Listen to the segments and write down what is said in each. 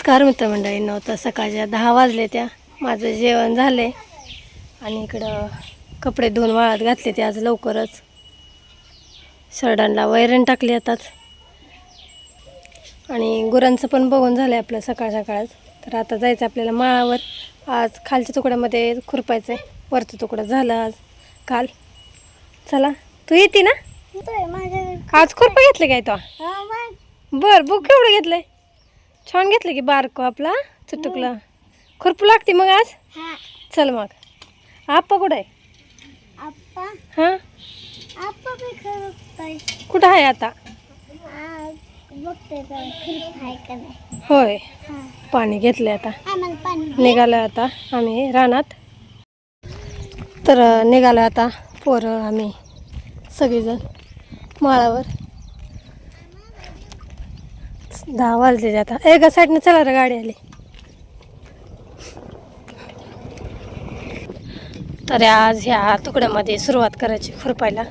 नमस्कार मित्रमंडळी नव्हतं सकाळच्या दहा वाजले त्या. माझं जेवण झाले आणि इकडं कपडे धुवून वाळत घातले ते आज लवकरच. शर्टांना वैरण टाकली आताच. आणि गुरांचं पण बघून झालं आहे आपलं सकाळ सकाळच तर आता जायचं आपल्याला माळावर. आज खालच्या तुकड्यामध्ये खुरपायचं आहे वरचं तुकडं झालं आज. काल. चला. तू येते ना? आज खुरपं घेतलं काय तो? बर बुक केवढं घेतलंय? छान घेतलं की बारको आपला चुटुकला खुरपू लागते मग आज? चल मग. आप्पा कुठं आहे? आप्पा? हां? आप्पा कुठं आहे आता? खरीप आहे का नाही? होय. हा. पाणी घेतलंय आता. आम्हाला पाणी निघालो आता आम्ही रानात. तर अं, निघालो आता पोरं आम्ही सगळेजण माळावर. दहा वाजले आता एका साईडनं चला रे गाडी आली. तर आज ह्या तुकड्यामध्ये सुरुवात करायची खुरपायला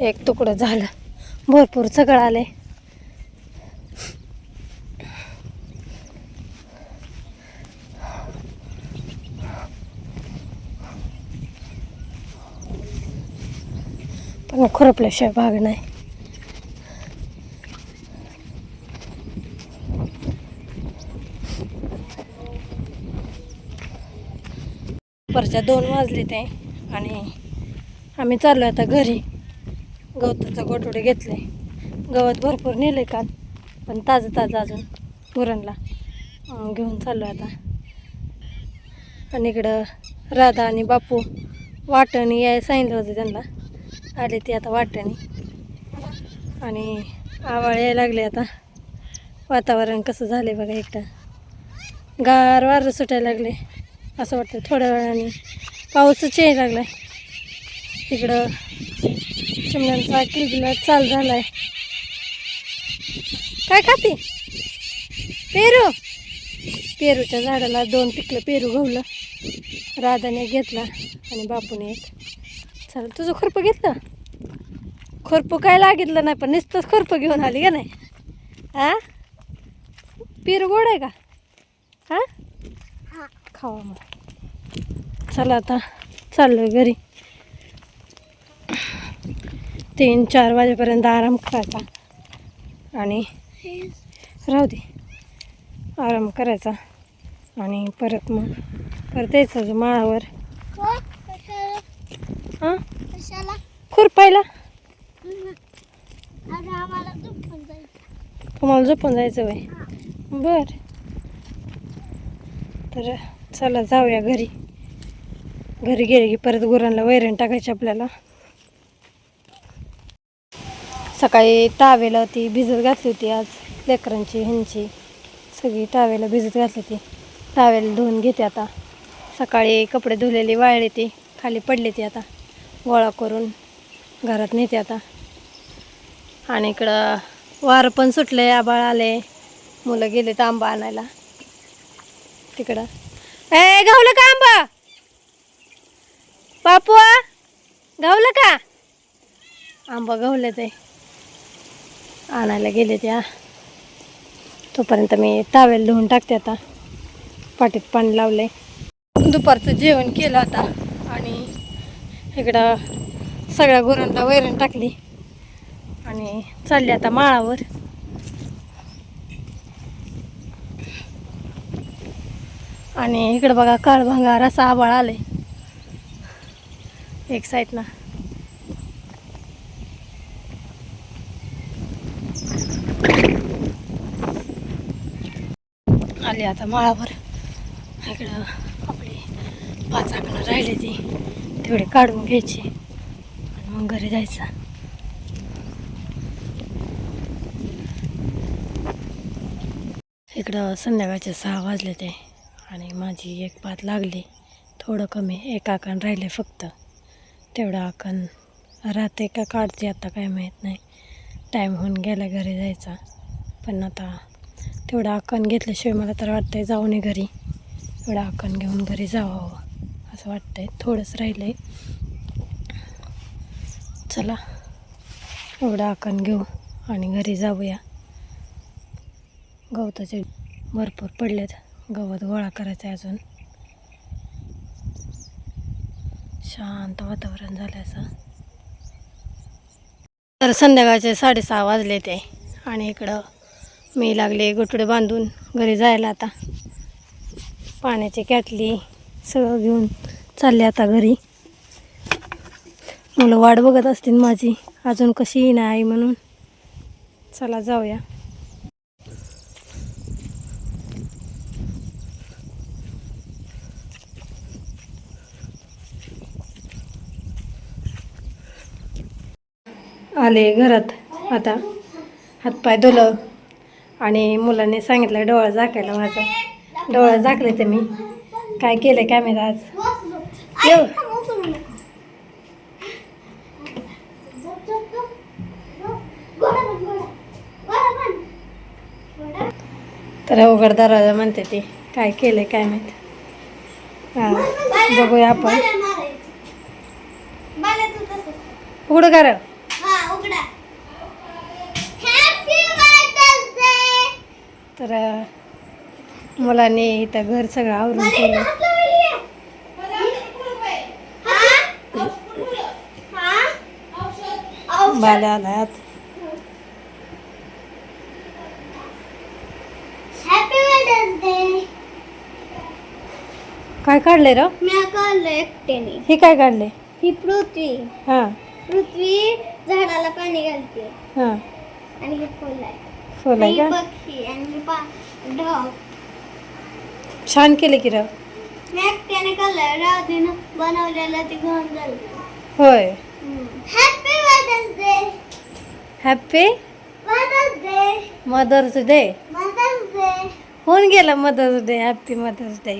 एक तुकडं झालं. भरपूर सगळं आले पण खुरपल्याशिवाय भाग नाही. दुपारच्या दोन वाजले ते आणि आम्ही चाललो आता घरी. गवताचा गोटोडे घेतले गवत भरपूर नेले काल पण ताजं ताजं अजून गुरांना घेऊन चाललो आता. आणि इकडं राधा आणि बापू वाटणी याय सांगितलं होतं त्यांना. आले ते आता वाटणी. आणि आवाळ यायला लागले आता. वातावरण कसं झाले बघा एकटं. गार वारं सुटायला लागले. असं वाटतं थोड्या वेळाने. पाऊसच यायला लागला आहे तिकडं चिमण्यांचा किलबिला चाल झाला आहे काय खाते? पेरू. पेरूच्या झाडाला दोन पिकलं पेरू गवलं. राधाने घेतला आणि बापूने एक. चल तुझं खुरपं घेतलं? खुरपं काय लागितलं नाही पण नुसतंच खुरपं घेऊन आली का नाही? आ? पेरू गोड आहे का? हां खावा मग. चला आता चाललो घरी. तीन चार वाजेपर्यंत आराम करायचा. आणि राहू दे. आराम करायचा. आणि परत मग परत यायचं माळावर. हां खुरपायला? तुम्हाला झोपून जायचं वय. बर. तर चला जाऊया घरी. घरी गेले की परत गुरांना वैरण टाकायची आपल्याला. सकाळी टावेला होती भिजत घातली होती आज लेकरांची ह्यांची. सगळी टावेला भिजत घातली होती. टावेला धुवून घेते आता. सकाळी कपडे धुलेली वाळले ती खाली पडले ती आता. गोळा करून घरात नेते आता. आणि इकडं वारं पण सुटले आबाळ आले मुलं गेले तर आंबा आणायला. तिकडं. ए गावलं का आंबा? बापू गावलं का? आंबा गावलं ते. आणायला गेले त्या. तोपर्यंत मी टावेल धुवून टाकते आता. पाटीत पाणी लावलंय. दुपारचं जेवण केलं आता. आणि इकडं सगळ्या गुरांना वैरण टाकली. आणि चालले आता माळावर. आणि इकडं बघा काळभंगार असा आबाळ आले एक साईडनं आले आता माळावर इकडं आपली पाच आकडं राहिली ती. तेवढे काढून घ्यायची. आणि मग घरी जायचं. इकडं संध्याकाळचे सहा वाजले ते. आणि माझी एक पात लागली. थोडं कमी. एक आकण राहिले फक्त. तेवढं आकण राहते का काढते आता काय माहीत नाही. टाईम होऊन गेला घरी जायचा. पण आता तेवढं आकण घेतल्याशिवाय मला तर वाटतंय जाऊ नये घरी. एवढं आकण घेऊन घरी जावं असं वाटतंय. थोडंच राहिलं आहे चला एवढं आकण घेऊ आणि घरी जाऊया. गवताचे भरपूर पडलेत. गवत गोळा करायचं आहे अजून. शांत वातावरण झालं असं. तर संध्याकाळचे साडेसहा वाजले ते आणि इकडं मी लागले गुटुडे बांधून घरी जायला आता. पाण्याची कॅटली सगळं घेऊन चालले आता घरी. मुलं वाट बघत असतील माझी. अजून कशी येईना आई म्हणून. चला जाऊया. आले घरात आता हातपाय धुलं आणि मुलांनी सांगितलं डोळा झाकायला माझा डोळा झाकले ते मी काय केलं काय माहिती आज येऊ तर उघड दरवाजा म्हणते ती काय केलंय काय माहीत हा बघूया आपण उघड कर तर मुलांनी इथं घर सगळं आवरून केलं बाल्या काय काढले र? मी काढलं एकट्याने. हे काय काढले ही पृथ्वी. हां. पृथ्वी झाडाला पाणी घालते. हां. आणि हे फुल आहे. फुल आहे का? पक्षी आणि पा ढग छान केले की बनवलेलं ते घेऊन झालं होय happy mother's day happy mother's day mother's day mother's day होऊन गेला mother's day happy mother's day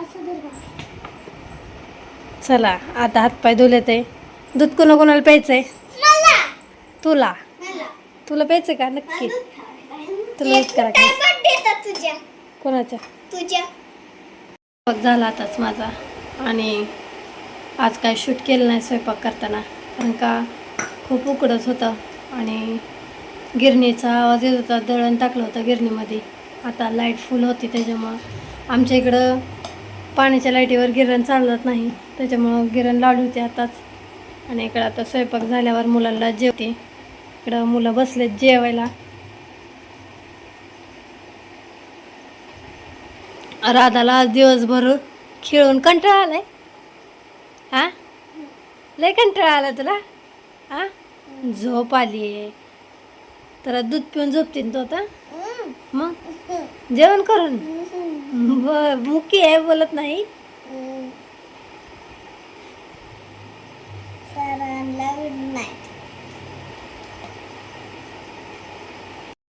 असं. चला आता हातपाय धुले ते दूध कोणा कोणाला प्यायचंय? मला. तुला. मला. तुला प्यायचं का? नक्की. तुला करा काय येतात तुझ्या. कोणाच्या? तुझ्या. स्वयंपाक झाला आताच माझा. आणि आज काय शूट केलं नाही स्वयंपाक करताना. कारण का खूप उकडत होतं. आणि गिरणीचा आवाज येत होता. दळण टाकलं होतं गिरणीमध्ये. आता लाइट फुल होती. त्याच्यामुळं आमच्या इकडं पाण्याच्या लाईटीवर गिरण चालत नाही. त्याच्यामुळं गिरण लावली होती आताच. आणि इकडं आता स्वयंपाक झाल्यावर मुलांना जेवते. इकडं मुलं बसलेत जेवायला. राधाला आज दिवसभर खेळून कंटाळा आलाय. हा? लय कंटाळा आला तुला? हा? झोप आली. आहे तर दूध पिऊन झोपतीन तो आता? मग? जेवण करून? ब मुकी आहे बोलत नाही?